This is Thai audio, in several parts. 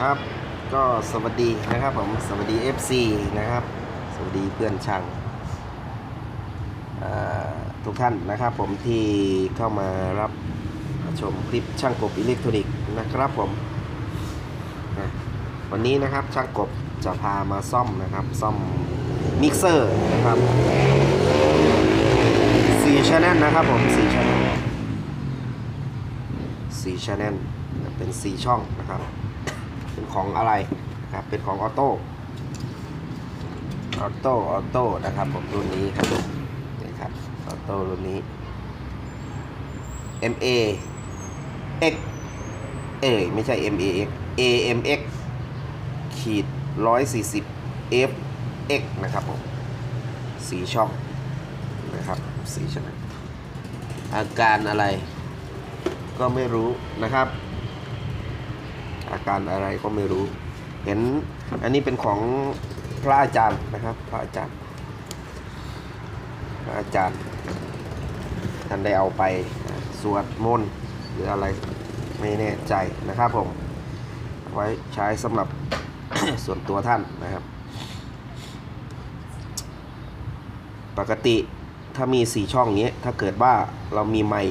ครับ ก็สวัสดีนะครับผมสวัสดี FC นะครับ สวัสดีเพื่อนช่างทุกท่านนะครับผมที่เข้ามารับชมคลิปช่างกบอิเล็กทรอนิกส์นะครับผมนะวันนี้นะครับช่างกบจะพามาซ่อมนะครับ ซ่อมมิกเซอร์นะครับ4 channel นะครับผม4 channel 4 channel เป็น4ช่องนะครับ เป็นของอะไรนะครับเป็นของออโต้ออโต้ออโต้นะครับผมรุ่นนี้ครับนี่ครับออโต้รุ่นนี้ MA X เอ้ยไม่ใช่ MA X AMX ขีด140 FX นะครับผมสีช่องนะครับสีช่องอาการอะไรก็ไม่รู้นะครับ อาการอะไรก็ไม่รู้ เห็นอันนี้เป็นของพระอาจารย์นะครับ พระอาจารย์ พระอาจารย์ท่านได้เอาไปสวดมนต์หรืออะไรไม่แน่ใจนะครับผม ไว้ใช้สำหรับส่วนตัวท่านนะครับ ปกติถ้ามี 4 ช่องนี้ถ้าเกิดว่าเรามีไม้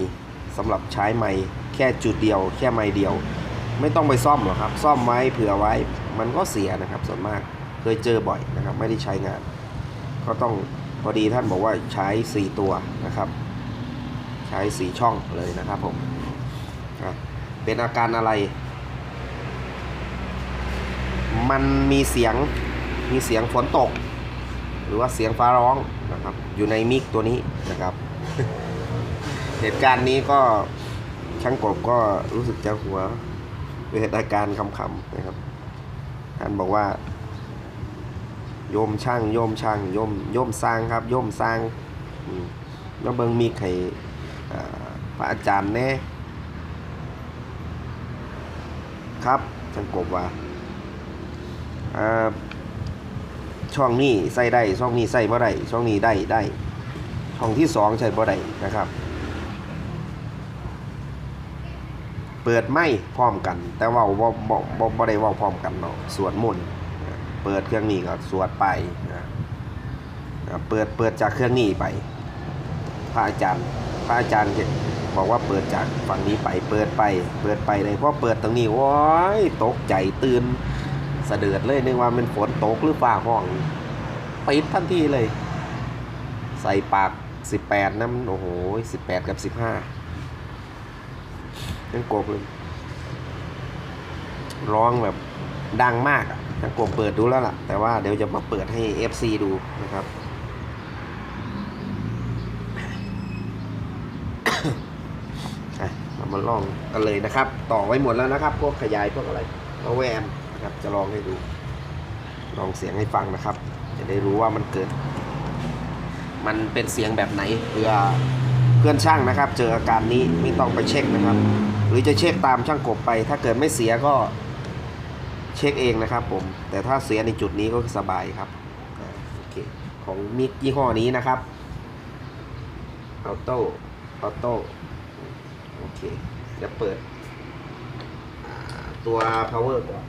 สำหรับใช้ไม้แค่จุดเดียว แค่ไม้เดียว ไม่ต้องไปซ่อมหรอกครับ ซ่อมไว้เผื่อไว้ มันก็เสียนะครับ ส่วนมากเคยเจอบ่อยนะครับ ไม่ได้ใช้งาน ก็ต้องพอดีท่านบอกว่าใช้ 4 ตัวนะครับ ใช้ 4 ช่องเลยนะครับผมเป็นอาการอะไร มันมีเสียงมีเสียงฝนตก หรือว่าเสียงฟ้าร้องนะครับ อยู่ในมิกตัวนี้นะครับ เหตุการณ์นี้ก็ช่างกบก็รู้สึกจะหัว เกิดอาการคำๆนะครับ ท่านบอกว่า โยมช่างโยมช่างโยมโยมสร้างครับโยมสร้างแล้วเบิงมีใครพระอาจารย์แน่ครับช่างกบว่าอ่าช่องนี้ใส่ได้ช่องนี้ใส่บ่ได้ช่องนี้ได้ได้ช่องที่สองใส่บ่ได้นะครับ เปิดไม่พร้อมกัน แต่ว่าบ่บ่บ่บ่ได้ว้าพร้อมกันเนาะสวดมนต์เปิดเครื่องนี้ก็สวดไปนะเปิดเปิดจากเครื่องนี้ไป พระอาจารย์พระอาจารย์บอกว่าเปิดจากฝั่งนี้ไปเปิดไป เปิดไปเลยเพราะเปิดตรงนี้โอ้ยตกใจตื่นสะเดือดเลยนึกว่ามันฝนตกหรือฟ้าห้องปิดทันทีเลย ใส่ปาก 18น้ำโอ้โห18 กับ 15 ยังโกบเลยร้องแบบดังมากอะยังโกบเปิดดูแล้วล่ะ แต่ว่าเดี๋ยวจะมาเปิดให้ FC ดูนะครับเรามาลองกันเลยนะครับ ต่อไว้หมดแล้วนะครับ พวกขยายพวกอะไรเอาแวมนะครับ จะลองให้ดู ลองเสียงให้ฟังนะครับ จะได้รู้ว่ามันเกิด มันเป็นเสียงแบบไหนเพื่อ เพื่อนช่างนะครับ เจออาการนี้ไม่ต้องไปเช็คนะครับ หรือจะเช็คตามช่างกบไป ถ้าเกิดไม่เสียก็เช็คเองนะครับผม แต่ถ้าเสียในจุดนี้ก็สบายครับโอเคของมิกยี่ห้อนี้นะครับออโต้ออโต้โอเคเดี๋ยวเปิด ตัว power ก่อน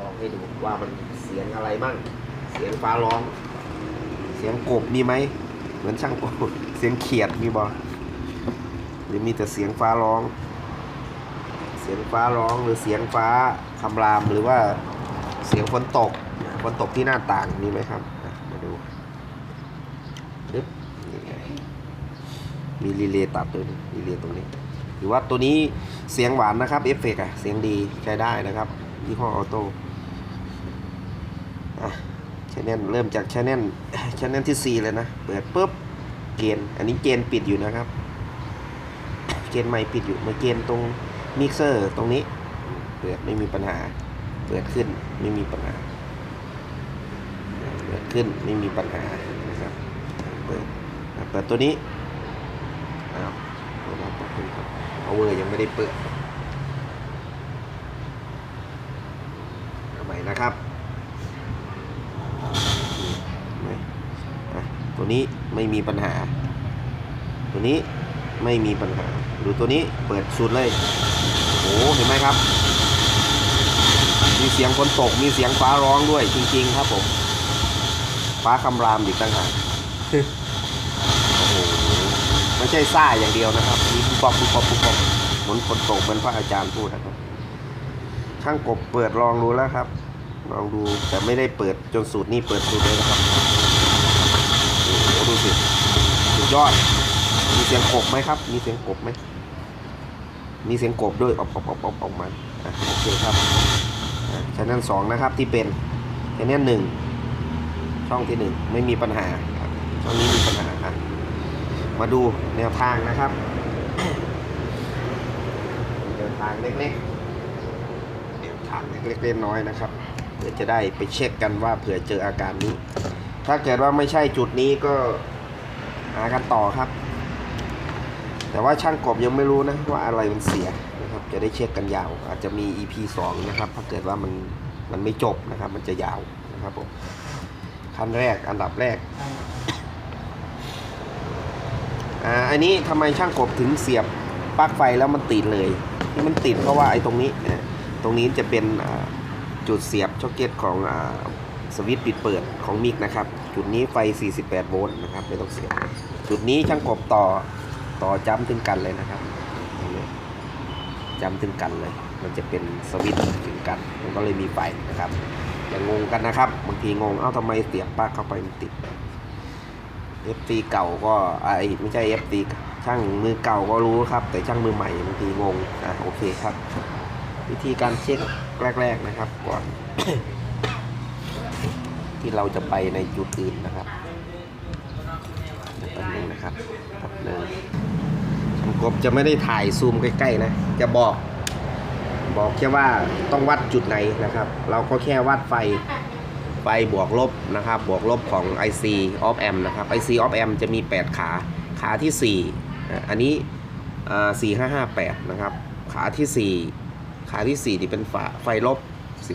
ลองให้ดูว่ามันเสียงอะไรบ้าง เสียงฟ้าร้อง เสียงกบมีไหม เหมือนช่างกบ เสียงเขียดมีบอหรือมีแต่เสียงฟ้าร้อง เสียงฟ้าร้องหรือเสียงฟ้าคำรามหรือว่าเสียงฝนตกฝนตกที่หน้าต่างมีไหมครับมาดูปึ๊บนี่ไงมีรีเลย์ตัดด้วยนะรีเลย์ตรงนี้ หรือว่าตัวนี้เสียงหวานนะครับเอฟเฟกอะเสียงดีใช้ได้นะครับยี่ห้อออโต้อะชแนลเริ่มจากชแนลชแนลที่ 4 เลยนะ เปิดปุ๊บ เกณฑ์ อันนี้เกณฑ์ปิดอยู่นะครับ เกณฑ์ไม่ปิดอยู่มาเกณฑ์ตรงมิกเซอร์ตรงนี้ เปิดไม่มีปัญหา เปิดขึ้นไม่มีปัญหา เปิดขึ้นไม่มีปัญหานะครับ เปิดอะเปิดตัวนี้อ้าวเปิดแล้วขอบคุณครับ power ยังไม่ได้เปิดเอาใหม่นะครับไม่อะ ตัวนี้ไม่มีปัญหา ตัวนี้ไม่มีปัญหา ดูตัวนี้เปิดสุดเลย โอ้โหเห็นไหมครับ มีเสียงฝนตก มีเสียงฟ้าร้องด้วยจริง ๆ ครับผม ฟ้าคำรามอีกต่างหากโอ้โหไม่ใช่ซ่าอย่างเดียวนะครับมีปุ๊บปั๊บปุ๊บปุ๊บเหมือนฝนตกเหมือนพระอาจารย์พูดนะครับช่างกบเปิดลองดูแล้วครับ ลองดูแต่ไม่ได้เปิดจนสูตรนี้เปิดสูตรเลยนะครับ ดูสิสุดยอด มีเสียงกบไหมครับ มีเสียงกบไหม มีเสียงกบด้วยออกออกออกออกออกมาอะโอเคครับช่องสองนะครับที่เป็นช่องหนึ่งช่องที่หนึ่งไม่มีปัญหาช่องนี้มีปัญหาอะมาดูแนวทางนะครับแนวทางเล็กๆแนวทางเล็กๆน้อยๆนะครับเพื่อจะได้ไปเช็คกันว่าเผื่อเจออาการนี้ ถ้าเกิดว่าไม่ใช่จุดนี้ก็หากันต่อครับ แต่ว่าช่างกบยังไม่รู้นะว่าอะไรมันเสียนะครับ จะได้เช็คกันยาว อาจจะมี EP 2 นะครับ ถ้าเกิดว่ามันมันไม่จบนะครับ มันจะยาวนะครับผมขั้นแรกอันดับแรกอ่าอันนี้ทำไมช่างกบถึงเสียบปลั๊กไฟแล้วมันติดเลยที่มันติดเพราะว่าไอ้ตรงนี้นะตรงนี้จะเป็นจุดเสียบช็อกเก็ตของอสวิตช์ปิดเปิดของมิกนะครับ จุดนี้ไฟ 48 โวลต์นะครับ ไม่ต้องเสียบจุดนี้ช่างกบต่อต่อจ้ำถึงกันเลยนะครับจ้ำถึงกันเลย มันจะเป็นสวิตช์ถึงกัน มันก็เลยมีไฟนะครับอย่างงงกันนะครับบางทีงงเอ้าทำไมเสียบปลั๊กเข้าไปมันติด FT เก่าก็ไอไม่ใช่ FT ช่างมือเก่าก็รู้ครับ แต่ช่างมือใหม่บางทีงงอะโอเคครับ วิธีการเช็คแรก ๆนะครับก่อน ที่เราจะไปในจุดอื่นนะครับแป๊บนึงนะครับแป๊บนึงช่างกบจะไม่ได้ถ่ายซูมใกล้ๆนะ จะบอก บอกแค่ว่าต้องวัดจุดไหนนะครับ เราก็แค่วัดไฟไฟบวกลบนะครับ บวกลบของ IC of M นะครับ IC of M จะมี 8 ขา ขาที่ 4อะอันนี้สี่ห้าห้าแปดนะครับ ขาที่ 4 ขาที่4ที่เป็นไฟลบ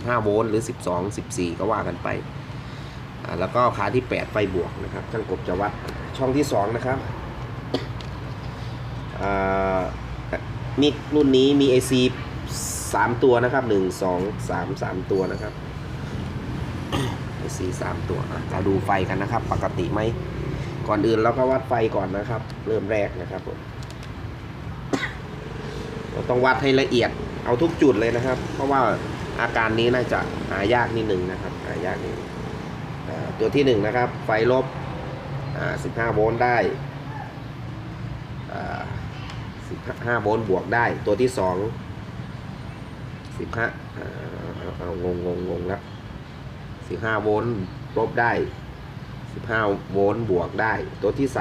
15 โวลต์หรือ 12 14 ก็ว่ากันไป แล้วก็ขาที่ 8 ไฟบวกนะครับช่างกบจะวัดช่องที่ 2 นะครับมิกรุ่นนี้มี IC 3 ตัวนะครับ 1 2 3 3 ตัวนะครับ IC 3 ตัวเราดูไฟกันนะครับ ปกติไหมก่อนอื่นเราก็วัดไฟก่อนนะครับ เริ่มแรกนะครับผมเราต้องวัดให้ละเอียดเอาทุกจุดเลยนะครับ เพราะว่าอาการนี้น่าจะหายากนิดหนึ่งนะครับ หายากนิดนึง ตัวที่หนึ่งนะครับ ไฟลบ15 โวลต์ได้15โวลต์บวกได้ ตัวที่สอง15อ่าเอาเอางงงงงงแล้ว15โวลต์ลบได้ 15 โวลต์บวกได้ ตัวที่ 3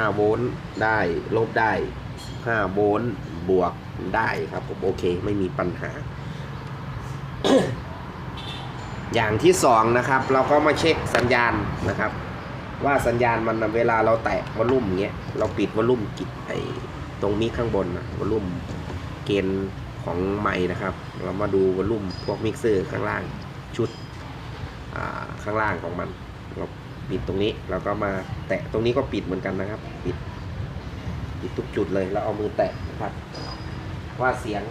15 โวลต์ได้ลบได้ 15 โวลต์บวกได้ครับผมโอเค ไม่มีปัญหา อย่างที่สองนะครับเราก็มาเช็คสัญญาณนะครับ ว่าสัญญาณมันเวลาเราแตะวอลลุ่มเงี้ยเราปิดวอลลุ่มกิดไอตรงมีข้างบนนะวอลลุ่มเกณฑ์ของไม้นะครับ เรามาดูวอลลุ่มพวกมิกเซอร์ข้างล่างชุดข้างล่างของมัน เราปิดตรงนี้เราก็มาแตะตรงนี้ก็ปิดเหมือนกันนะครับ ปิดปิดทุกจุดเลยแล้วเอามือแตะนะครับ ว่าเสียง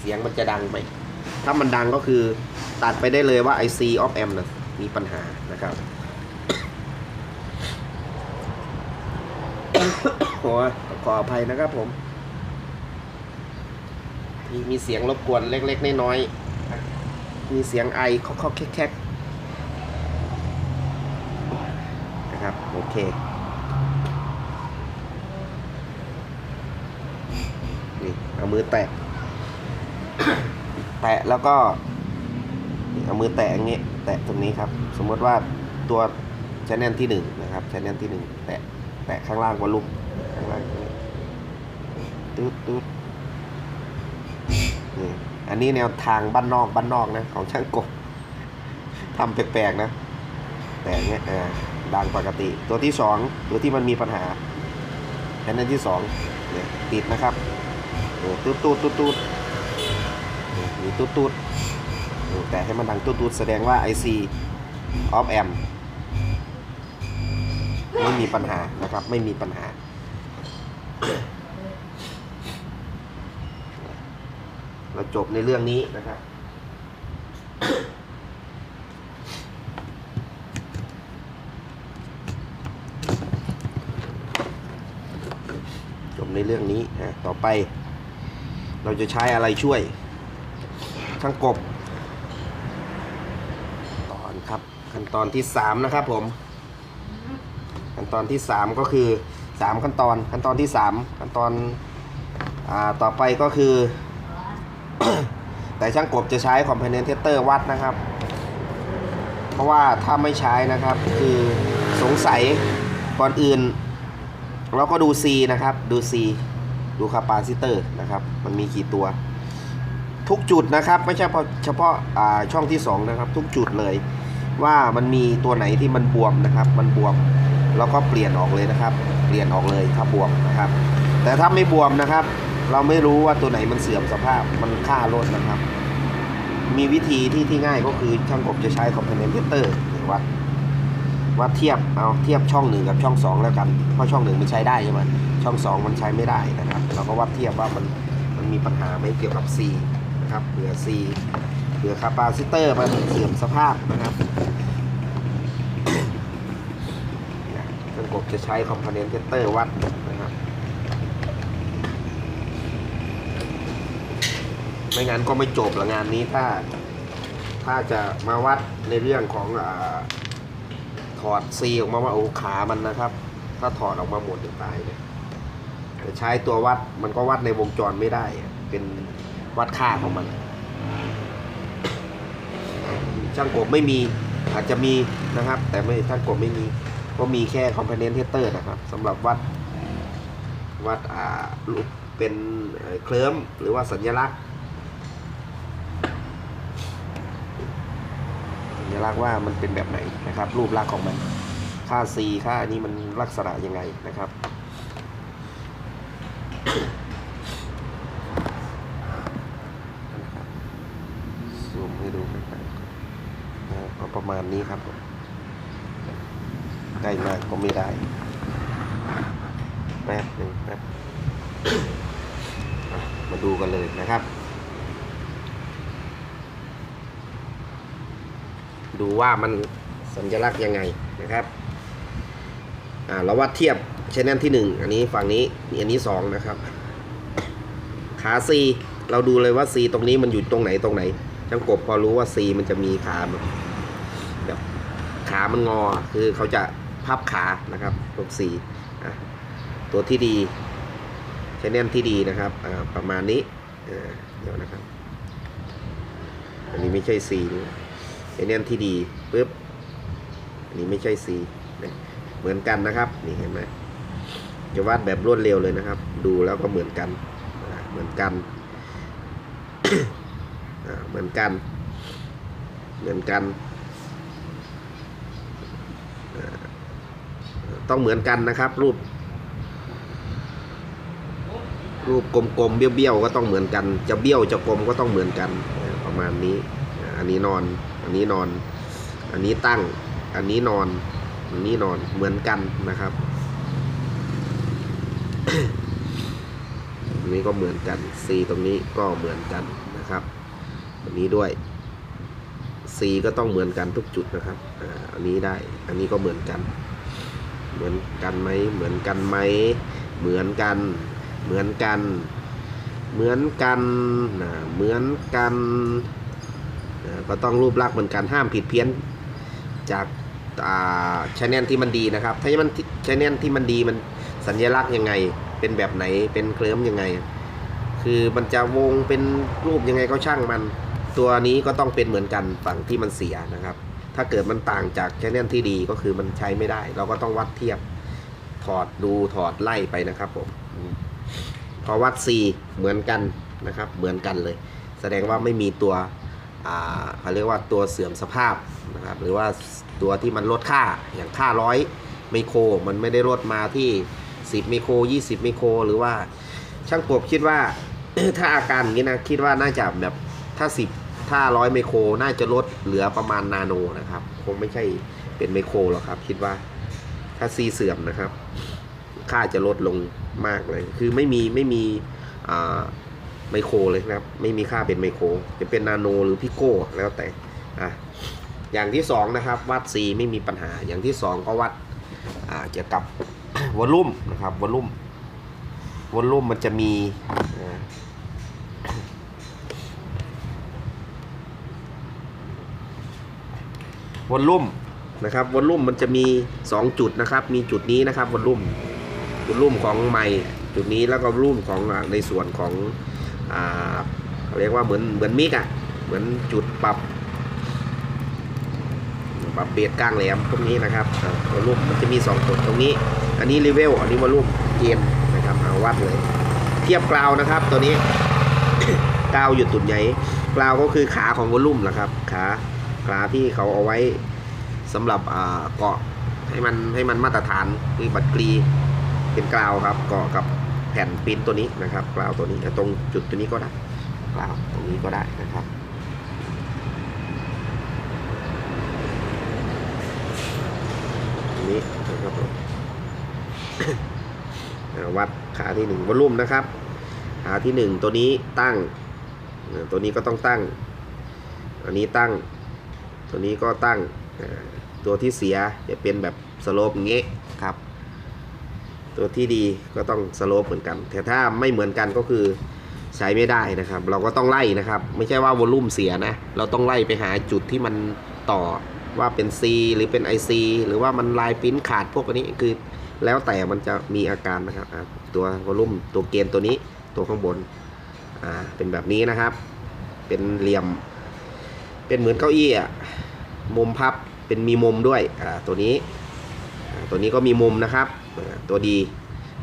เสียงมันจะดังไหม ถ้ามันดังก็คือตัดไปได้เลยว่า IC of amp นะมีปัญหานะครับโอ้ขออภัยนะครับผม มีมีเสียงรบกวนเล็กๆน้อยๆมีเสียงไอเคาะๆแคกๆนะครับ โอเคนี่เอามือแตะ แตะแล้วก็เอามือแตะอย่างนี้ แตะตรงนี้ครับ สมมติว่าตัวชแนลที่หนึ่งนะครับชแนลที่หนึ่งแตะแตะข้างล่างวอลลุ่มข้างล่างตรงนี้ตืดตืดนี่อันนี้แนวทางบ้านนอกบ้านนอกนะของช่างกบทำแปลกๆนะ แต่เงี้ยอ่าดังปกติ ตัวที่สองตัวที่มันมีปัญหาชแนลที่สองเนี่ยติดนะครับโอ้ตูดตูดตูดตูด มีตูดตูดแต่ให้มันดังตูดตูดแสดงว่า IC of amp ไม่มีปัญหานะครับ ไม่มีปัญหา เราจบในเรื่องนี้นะครับจบในเรื่องนี้นะต่อไป เราจะใช้อะไรช่วย ช่างกบ ตอนครับขั้นตอนที่สามนะครับผม ขั้นตอนที่สามก็คือสามขั้นตอนขั้นตอนที่สามขั้นตอนอ่าต่อไปก็คือ แต่ช่างกบจะใช้คอมเพนเนนเทเตอร์วัดนะครับ เพราะว่าถ้าไม่ใช้นะครับ คือสงสัยก่อนอื่นเราก็ดู C นะครับ ดู C ดูคาปาซิเตอร์นะครับ มันมีกี่ตัว ทุกจุดนะครับ ไม่ใช่เฉพาะาช่องที่2นะครับ ทุกจุดเลยว่ามันมีตัวไหนที่มันบวมนะครับ มันบวมเราก็เปลี่ยนออกเลยนะครับ เปลี่ยนออกเลยถ้าบวมนะครับ แต่ถ้าไม่บวมนะครับ เราไม่รู้ว่าตัวไหนมันเสื่อมสภาพมันค่าลดนะครับ มีวิธีที่ที่ง่ายก็คือช่างกบจะใช้คอมเพนเ n เตอร์วัดวัดเทียบเอาเทียบช่องหนึ่งกับช่องสองแล้วกันเพราะช่องหนึ่งมันใช้ได้ใช่ไหมช่องสองมันใช้ไม่ได้นะครับ เราก็วัดเทียบว่ามันมันมีปัญหาไหมเกี่ยวกับ C นะครับเผื่อ C เผื่อคาปาซิเตอร์มันเสื่อมสภาพนะครับเครื่องกบจะใช้คอมโพเนนต์เตอร์วัดนะครับไม่งั้นก็ไม่จบละงานนี้ถ้า ถ้าจะมาวัดในเรื่องของอถอดซีออกมาว่าโอ้ขามันนะครับ ถ้าถอดออกมาหมดจะตายเลยแต่ใช้ตัววัดมันก็วัดในวงจรไม่ได้ เป็น วัดค่าของมัน ช่างกบไม่มีอาจจะมีนะครับ แต่ไม่ช่างกบไม่มีก็มีแค่คอมโพเนนต์เทเตอร์นะครับสำหรับวัดวัดอ่ารูปเป็นเอ่อเคลิ้มหรือว่าสัญลักษณ์ สัญลักษณ์ว่ามันเป็นแบบไหนนะครับ รูปลักษณ์ของมัน ค่า C ค่าอันนี้มันลักษณะยังไงนะครับ ซูมให้ดูกันไป ก็ประมาณนี้ครับผมใกล้มากก็ไม่ได้ แป๊บหนึ่งแป๊บมาดูกันเลยนะครับ ดูว่ามันสัญลักษณ์ยังไงนะครับอ่าเราวัดเทียบชแนลที่หนึ่งอันนี้ฝั่งนี้อันนี้สองนะครับ ขา C เราดูเลยว่า C ตรงนี้มันอยู่ตรงไหนตรงไหนช่างกบพอรู้ว่า C มันจะมีขาแบบ ขามันงอ คือเขาจะพับขานะครับตรง C อ่ตัวที่ดีชแนลที่ดีนะครับอ่าประมาณนี้เดี๋ยวนะครับ อันนี้ไม่ใช่ C นี่ชแนลที่ดีปุ๊บอันนี้ไม่ใช่ C นะเหมือนกันนะครับ นี่เห็นไหมจะวาดแบบรวดเร็วเลยนะครับ ดูแล้วก็เหมือนกันเหมือนกันเหมือนกัน เหมือนกันอ่า ต้องเหมือนกันนะครับ รูป รูปกลมๆเบี้ยวๆก็ต้องเหมือนกัน จะเบี้ยวจะกลมก็ต้องเหมือนกันประมาณนี้ อันนี้นอน อันนี้นอน อันนี้ตั้ง อันนี้นอน อันนี้นอนเหมือนกันนะครับอันนี้ก็เหมือนกัน C ตรงนี้ก็เหมือนกันนะครับอันนี้ด้วย C ก็ต้องเหมือนกันทุกจุดนะครับ อันนี้ได้ อันนี้ก็เหมือนกัน เหมือนกันไหมเหมือนกันไหมเหมือนกัน เหมือนกัน เหมือนกันนะเหมือนกันก็ต้องรูปลักษณ์เหมือนกันห้ามผิดเพี้ยน จากชแนลที่มันดีนะครับ ถ้ามันชแนลที่มันดีมันสัญลักษณ์ยังไง เป็นแบบไหนเป็นเคลิ้มยังไง คือมันจะวงเป็นรูปยังไงก็ช่างมัน ตัวนี้ก็ต้องเป็นเหมือนกันฝั่งที่มันเสียนะครับ ถ้าเกิดมันต่างจากชแนลที่ดีก็คือมันใช้ไม่ได้ เราก็ต้องวัดเทียบถอดดูถอดไล่ไปนะครับผมพอวัด C เหมือนกันนะครับ เหมือนกันเลย แสดงว่าไม่มีตัวเขาเรียกว่าตัวเสื่อมสภาพนะครับ หรือว่าตัวที่มันลดค่าอย่างค่าร้อยไมโคร มันไม่ได้ลดมาที่ 10ไมโคร 20ไมโคร หรือว่าช่างกบคิดว่าถ้าอาการอย่างนี้นะ คิดว่าน่าจะแบบถ้า 10 ถ้าร้อยไมโครน่าจะลดเหลือประมาณนาโนนะครับ คงไม่ใช่เป็นไมโครหรอกครับ คิดว่าถ้าซีเสื่อมนะครับ ค่าจะลดลงมากเลย คือไม่มีไม่มีไมโครเลยนะครับ ไม่มีค่าเป็นไมโคร จะเป็นนาโนหรือพิโก้แล้วแต่อะอย่างที่สองนะครับ วัด C ไม่มีปัญหา อย่างที่สองก็วัดเกี่ยวกับวอลลุ่มนะครับวอลลุ่มวอลลุ่มมันจะมีอ่า วอลลุ่มนะครับวอลลุ่มมันจะมี 2 จุดนะครับ มีจุดนี้นะครับวอลลุ่มวอลลุ่มของไมค์จุดนี้แล้วก็วอลลุ่มของในส่วนของอ่าเขาเรียกว่าเหมือนเหมือนมิกอะเหมือนจุดปรับปรับเบสกลางแหลมพวกนี้นะครับวอลลุ่มมันจะมี 2 จุดตรงนี้ อันนี้เลเวลอันนี้วอลลุ่มเกณฑ์นะครับเอาวัดเลย เทียบกราวนะครับตัวนี้กราวอยู่ตุดใหญ่กราวก็คือขาของวอลลุ่มนะครับขา ขาที่เขาเอาไว้สำหรับเกาะให้มันให้มันมาตรฐานคือบัตรกรีเป็นกราวครับเกาะกับแผ่นปิ้นตัวนี้นะครับกราวตัวนี้ตรงจุดตัวนี้ก็ได้กราวตรงนี้ก็ได้นะครับตรงนี้นะครับผมวัดขาที่หนึ่งวอลลุ่มนะครับขาที่หนึ่งตัวนี้ตั้งตัวนี้ก็ต้องตั้ง อันนี้ตั้ง ตัวนี้ก็ตั้งตัวที่เสียจะเป็นแบบสโลปเงี้ยครับ ตัวที่ดีก็ต้องสโลปเหมือนกัน แต่ถ้าไม่เหมือนกันก็คือใช้ไม่ได้นะครับ เราก็ต้องไล่นะครับ ไม่ใช่ว่าวอลลุ่มเสียนะ เราต้องไล่ไปหาจุดที่มันต่อว่าเป็น C หรือเป็น IC หรือว่ามันลายปิ้นขาดพวกนี้คือแล้วแต่มันจะมีอาการนะครับตัววอลลุ่มตัวเกณฑ์ตัวนี้ตัวข้างบนอ่าเป็นแบบนี้นะครับ เป็นเหลี่ยม เป็นเหมือนเก้าอี้อะ มุมพับเป็นมีมุมด้วยตัวนี้ตัวนี้ก็มีมุมนะครับ ตัวดี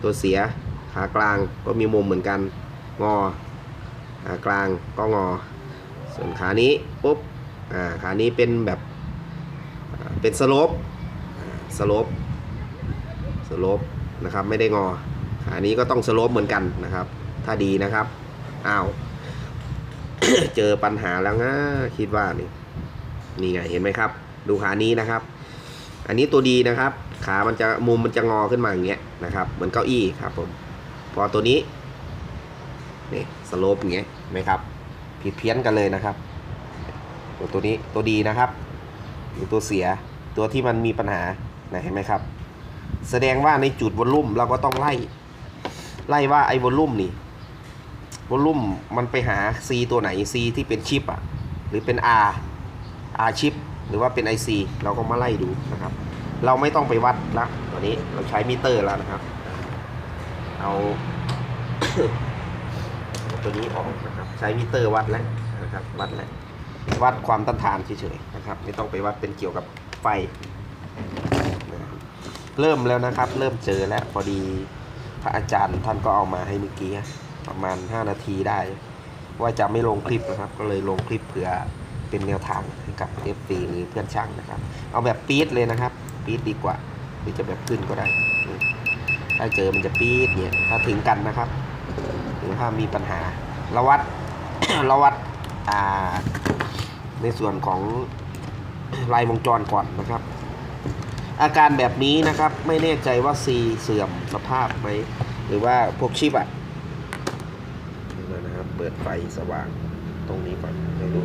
ตัวเสียขากลางก็มีมุมเหมือนกันงอขากลางก็งอ ส่วนขานี้ปุ๊บอ่าขานี้เป็นแบบเป็นสโลปสโลปสโลปนะครับไม่ได้งอขานี้ก็ต้องสโลปเหมือนกันนะครับ ถ้าดีนะครับอ้าวเจอปัญหาแล้วนะคิดว่านี่ นี่ไงเห็นไหมครับ ดูขานี้นะครับ อันนี้ตัวดีนะครับ ขามันจะมุมมันจะงอขึ้นมาอย่างเงี้ยนะครับ เหมือนเก้าอี้ครับผม พอตัวนี้นี่สโลปอย่างเงี้ยไหมครับผิดเพี้ยนกันเลยนะครับ ตัวตัวนี้ตัวดีนะครับหรือตัวเสียตัวที่มันมีปัญหานะเห็นไหมครับ แสดงว่าในจุดวอลลุ่มเราก็ต้องไล่ ไล่ว่าไอ้วอลลุ่มนี่วอลลุ่มมันไปหา C ตัวไหน C ที่เป็นชิปอะหรือเป็น R R ชิปหรือว่าเป็น IC เราก็มาไล่ดูนะครับ เราไม่ต้องไปวัดละตอนนี้เราใช้มิเตอร์แล้วนะครับ เอา ตัวนี้ออกนะครับ ใช้มิเตอร์วัดแล้วนะครับ วัดแล้ววัดความต้านทานเฉยๆนะครับ ไม่ต้องไปวัดเป็นเกี่ยวกับไฟนะครับเริ่มแล้วนะครับ เริ่มเจอแล้วพอดีพระอาจารย์ท่านก็เอามาให้เมื่อกี้ประมาณ 5 นาทีได้ ว่าจะไม่ลงคลิปนะครับ ก็เลยลงคลิปเผื่อ เป็นแนวทางให้กับเอฟซีหรือเพื่อนช่างนะครับ เอาแบบปี๊ดเลยนะครับ ปี๊ดดีกว่าหรือจะแบบขึ้นก็ได้ ถ้าเจอมันจะปี๊ดเนี่ยถ้าถึงกันนะครับหรือถ้ามีปัญหาเราวัดเราวัดในส่วนของลายวงจรก่อนนะครับ อาการแบบนี้นะครับไม่แน่ใจว่า C เสื่อมสภาพไหมหรือว่าพวกชิปอะนะครับ เปิดไฟสว่างตรงนี้ก่อนให้ดู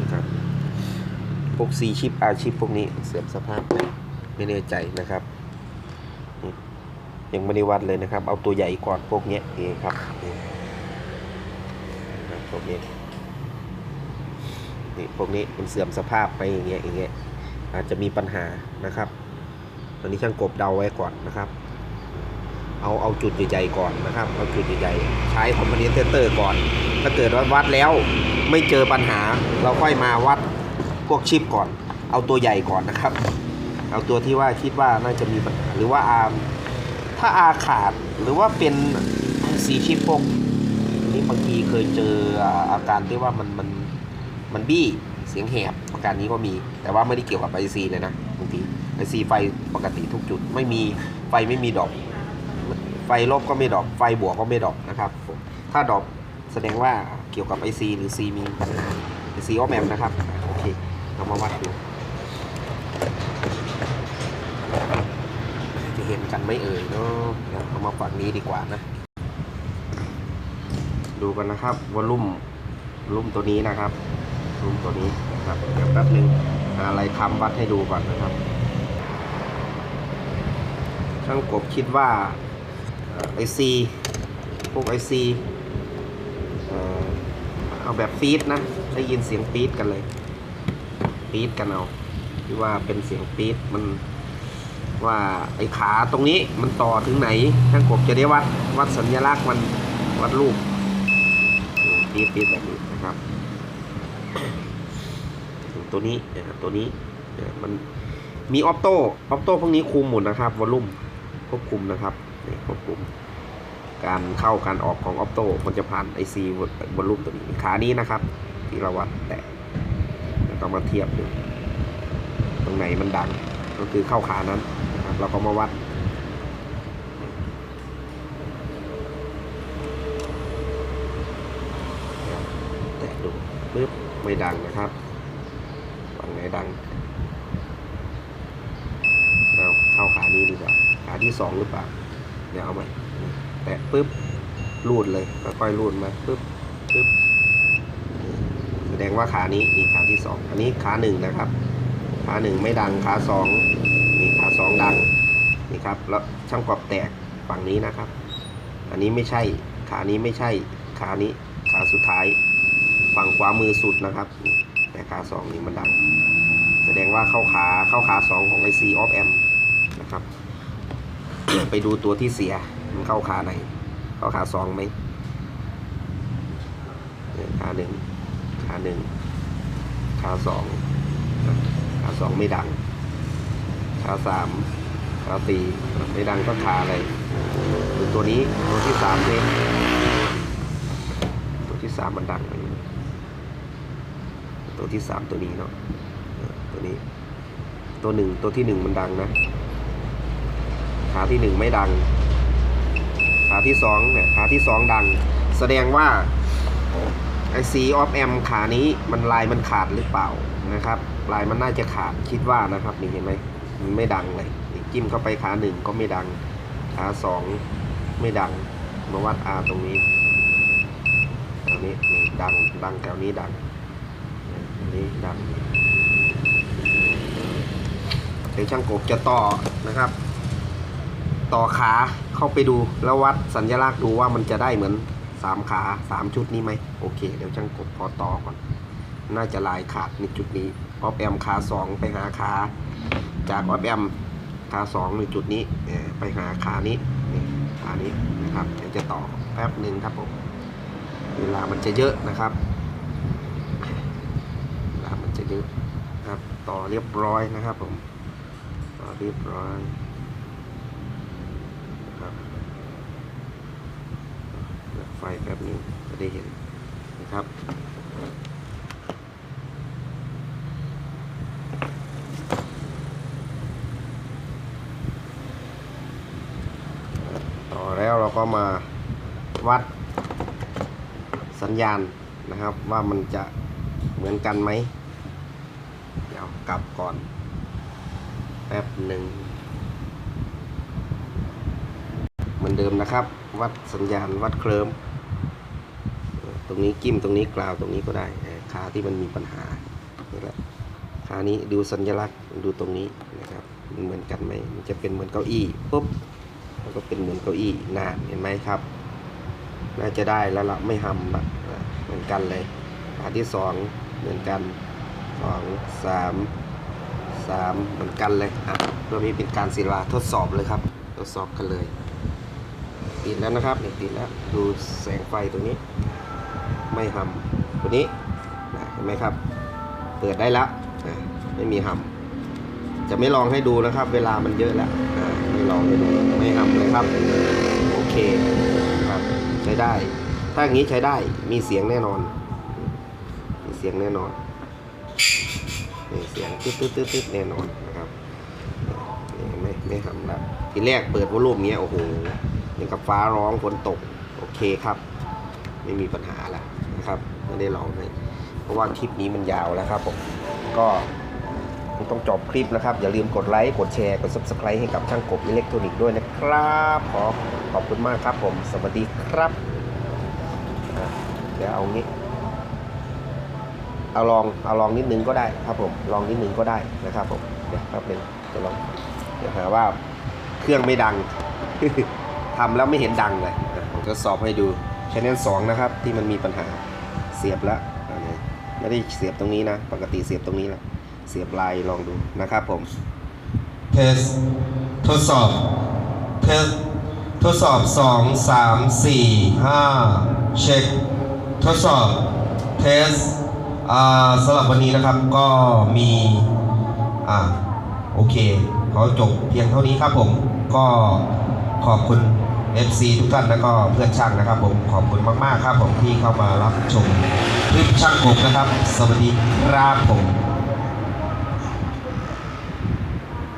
นะครับพ วก C ชิป R ชิปพวกนี้เสื่อมสภาพไหมไม่แน่ใจนะครับยังไม่ได้วัดเลยนะครับ เอาตัวใหญ่ก่อนพวกนี้ยนี่ครับพวกนี้นี่พวกนี้มันเสื่อมสภาพไปอย่างเงี้ยอย่างเงี้ยอาจจะมีปัญหานะครับ ตอนนี้ช่างกบเดาไว้ก่อนนะครับ เอาเอาจุดใหญ่ๆก่อนนะครับ เอาจุดใหญ่ๆใช้คอมพานเซนเตอร์ก่อน ถ้าเกิดว่าวัดแล้วไม่เจอปัญหา เราค่อยมาวัด พวกชิปก่อน เอาตัวใหญ่ก่อนนะครับ เอาตัวที่ว่าคิดว่าน่าจะมีปัญหาหรือว่าอาร์ถ้าอาขาดหรือว่าเป็นสีชิปพวกนี้บางทีเคยเจออาการที่ว่ามันมันมันบี้เสียงแหบอาการนี้ก็มี แต่ว่าไม่ได้เกี่ยวกับไอซีเลยนะบางทีไอซีไฟปกติทุกจุด ไม่มีไฟไม่มีดอปไฟลบก็ไม่ดอปไฟบวกก็ไม่ดอปนะครับถ้าดอปแสดงว่าเกี่ยวกับไอซีหรือซีมีไอซีออแมมนะครับ โอามาวัดดูจะเห็นกันไหมเอ่ยเนาะเดี๋ยวเอามาฝั่งนี้ดีกว่านะ ดูกันนะครับวอลลุ่มวอลลุ่มตัวนี้นะครับวอลลุ่มตัวนี้นะครับเดี๋ยวแป๊บหนึ่งอะไรคำวัดให้ดูก่อนนะครับช่างกบคิดว่าไอซีพวกไอซีเอาแบบปี๊ดนะ ได้ยินเสียงปี๊ดกันเลย ปี๊ดกันเอาที่ว่าเป็นเสียงปี๊ดมันว่าไอ้ขาตรงนี้มันต่อถึงไหนช่างกบจะได้วัดวัดสัญลักษณ์มันวัดรูปปี๊ดปี๊ดแบบนี้นะครับ ตัวนี้เอ่อตัวนี้มันมีออปโต้ออปโต้พวกนี้คุมหมดนะครับวอลลุ่มควบคุมนะครับนี่ควบคุม การเข้าการออกของออปโต้มันจะผ่านไอซีวอลลุ่มตัวนี้ขานี้นะครับที่เราวัดแต่ แล้วก็มาเทียบดูตรงไหนมันดัง ก็คือเข้าขานั้นนะครับเราก็มาวัด แตะดูปึ๊บไม่ดังนะครับฝั่งไหนดังเราเข้าขานี้ดีกว่าขาที่สองหรือเปล่าเดี๋ยวเอาใหม่แตะปึ๊บรูดเลยค่อยๆรูดมาปึ๊บปึ๊บ ดงว่าขานี้นี่ขาที่สองอันนี้ขาหนึ่งนะครับ ขาหนึ่งไม่ดังขาสองนี่ขาสองดังนี่ครับแล้วช่างกรอบแตกฝั่งนี้นะครับ อันนี้ไม่ใช่ขานี้ไม่ใช่ขานี้ขาสุดท้ายฝั่งขวามือสุดนะครับ แต่ขาสองนี่มันดัง แสดงว่าเข้าขาเข้าขาสองของ IC off amp นะครับไปดูตัวที่เสียมันเข้าขาไหนเข้าขาสองไหมเนี่ยขาหนึ่งขา หนึ่งขาสองขาสองไม่ดังขาสามขาสี่ไม่ดังก็ขาอะไรดูตัวนี้ตัวที่สามเองตัวที่สามมันดังตัวที่สามตัวนี้เนาะตัวนี้ ตัวหนึ่งตัวที่หนึ่งมันดังนะ ขาที่หนึ่งไม่ดัง ขาที่สองเนี่ยขาที่สองดัง แสดงว่า ไอซีออฟแอมขานี้มันลายมันขาดหรือเปล่านะครับ ลายมันน่าจะขาดคิดว่านะครับนี่เห็นไหมมันไม่ดังเลยจิ้มเข้าไปขาหนึ่งก็ไม่ดัง ขาสองไม่ดังมาวัดอาตรงนี้ตรงนี้นี่ดังดังแถวนี้ดังอันนี้ดังเดี๋ยวช่างกบจะต่อนะครับ ต่อขาเข้าไปดูแล้ววัดสัญลักษณ์ดูว่ามันจะได้เหมือน สามขาสามชุดนี้ไหมโอเค เดี๋ยวช่างกบขอต่อก่อน น่าจะลายขาดในจุดนี้ออฟแอมขาสองไปหาขาจากออฟแอมขาสองในจุดนี้ไปหาขานี้นี่ขานี้นะครับเดี๋ยวจะต่อแป๊บหนึ่งครับผมเวลามันจะเยอะนะครับเวลามันจะเยอะครับต่อเรียบร้อยนะครับผมต่อเรียบร้อยนะครับเปิด ไฟแป๊บนึงจะได้เห็นนะครับ ต่อแล้วเราก็มาวัดสัญญาณนะครับว่ามันจะเหมือนกันไหมเดี๋ยวกลับก่อน แป๊บหนึ่งเหมือนเดิมนะครับ วัดสัญญาณวัดเคลิมเออ ตรงนี้กิ้มตรงนี้กล่าวตรงนี้ก็ได้ขาที่มันมีปัญหานี่แหละขานี้ดูสัญลักษณ์ดูตรงนี้นะครับมันเหมือนกันไหมมันจะเป็นเหมือนเก้าอี้ปุ๊บแล้วก็เป็นเหมือนเก้าอี้น้าเห็นไหมครับ น่าจะได้แล้วละไม่หำละอะเหมือนกันเลยขาที่สองเหมือนกันสองสามสามเหมือนกันเลยอะเพื่อมีเป็นการศิลาทดสอบเลยครับ ทดสอบกันเลย ติดแล้วนะครับเนี่ยติดแล้วดูแสงไฟตรงนี้ ไม่หำตัวนี้นเห็นไหมครับ เปิดได้แล้วไม่มีหำจะไม่ลองให้ดูนะครับ เวลามันเยอะแล้วไม่ลองให้ดูไม่หำเลยครับ โอเคครับใช้ได้ ถ้าอย่างนี้ใช้ได้มีเสียงแน่นอน มีเสียงแน่นอนนี่เสียงตึ๊ดตึ๊ดตึ๊ดตึ๊ดแน่นอนนะครับไม่ไม่ทำแล้วทีแรกเปิดวอลลุ่มเนี้ยโอ้โหนี่กับฟ้าร้องฝนตก โอเคครับ ไม่มีปัญหาแล้ว นะครับไม่ได้ร้องเลยเพราะว่าคลิปนี้มันยาวแล้วครับผมก็ต้องจบคลิปนะครับ อย่าลืมกดไลค์ กดแชร์ กด subscribe ให้กับช่างกบอิเล็กทรอนิกส์ด้วยนะครับ ขอขอบคุณมากครับผม สวัสดีครับ เดี๋ยวเอางี้ เอาลอง เอาลองนิดนึงก็ได้ครับผม ลองนิดนึงก็ได้นะครับผม เดี๋ยวแป๊บนึงจะลอง เดี๋ยวหาว่าเครื่องไม่ดังทำแล้วไม่เห็นดังเลยผมจะสอบให้ดู ชแนลสองนะครับที่มันมีปัญหาเสียบแล้วไม่ได้เสียบตรงนี้นะ ปกติเสียบตรงนี้แหละเสียบลายลองดูนะครับผมเทสทดสอบเทสทดสอบ 2 3 4 5 เช็ค ทดสอบเทสอ่าสำหรับวันนี้นะครับก็มีอ่าโอเคขอจบเพียงเท่านี้ครับผมก็ขอบคุณ FC ทุกท่านแล้วก็เพื่อนช่างนะครับ ผมขอบคุณมาก ๆ ครับผมที่เข้ามารับชมคลิปช่างผมนะครับ สวัสดีครับผม